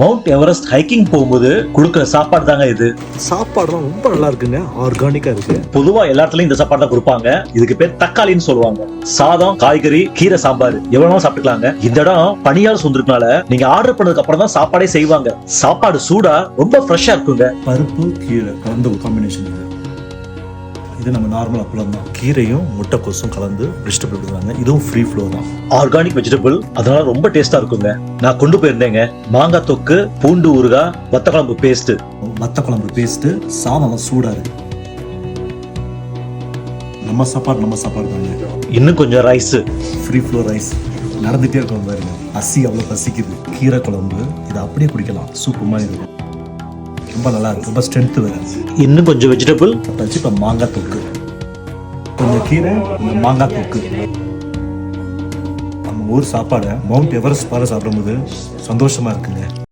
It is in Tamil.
மவுண்ட் எவரெஸ்ட் ஹைக்கிங் போகும்போது கொடுக்குற சாப்பாடு தாங்க இது. சாப்பாடுலாம் ரொம்ப நல்லா இருக்குங்க. ஆர்கானிக்கா இருக்கு. பொதுவா எல்லா இடத்துலயும் இந்த சாப்பாடு தான் கொடுப்பாங்க. இதுக்கு பேர் தக்காளின்னு சொல்லுவாங்க. சாதம் காய்கறி கீரை சாம்பார். எவ்வளவு சாப்பிட்டுக்கலாங்க. இந்த இடம் பனியால் சொந்திருக்கனால நீங்க ஆர்டர் பண்ணதுக்கு அப்புறம் தான் சாப்பாடே செய்வாங்க. சாப்பாடு சூடா ரொம்ப ஃப்ரெஷ்ஷா இருக்குங்க. பருப்பு கீரை கலந்த ஒரு காம்பினேஷன் இது நம்ம நார்மல் அப்பளம் தான் கீரையும் முட்டைக்கோசும் கலந்து வெஜிடபிள் கொடுக்குறாங்க இதுவும் ஃப்ரீ ஃப்ளோ தான். ஆர்கானிக் வெஜிடபிள் அதனால ரொம்ப டேஸ்டா இருக்குங்க. நான் கொண்டு போயிருந்தேங்க. மாங்காய் தொக்கு பூண்டு ஊறுகாய் வத்த குழம்பு பேஸ்ட் வத்த குழம்பு பேஸ்ட்டு சாதம்லாம் சூடாக இருக்கு. நம்ம சாப்பாடு நம்ம சாப்பாடு தாங்க. இன்னும் கொஞ்சம் ரைஸ் ஃப்ரீ ஃப்ளோ ரைஸ் நடந்துகிட்டே இருக்கும் பாருங்க. பசி அவ்வளோ பசிக்குது. கீரை குழம்பு இதை அப்படியே குடிக்கலாம். சூப்பு மாதிரி இருக்கும். ரொம்ப நல்லா இருக்கு. ரொம்ப ஸ்ட்ரென்த்து வேறு இன்னும் கொஞ்சம் வெஜிடபிள் வச்சு இப்போ மாங்காய் தொக்கு. கொஞ்சம் கீரை கொஞ்சம் மாங்காய் தொக்கு. நம்ம ஊர் சாப்பாடை மவுண்ட் எவரெஸ்ட் பாறை சாப்பிடும்போது சந்தோஷமா இருக்குங்க.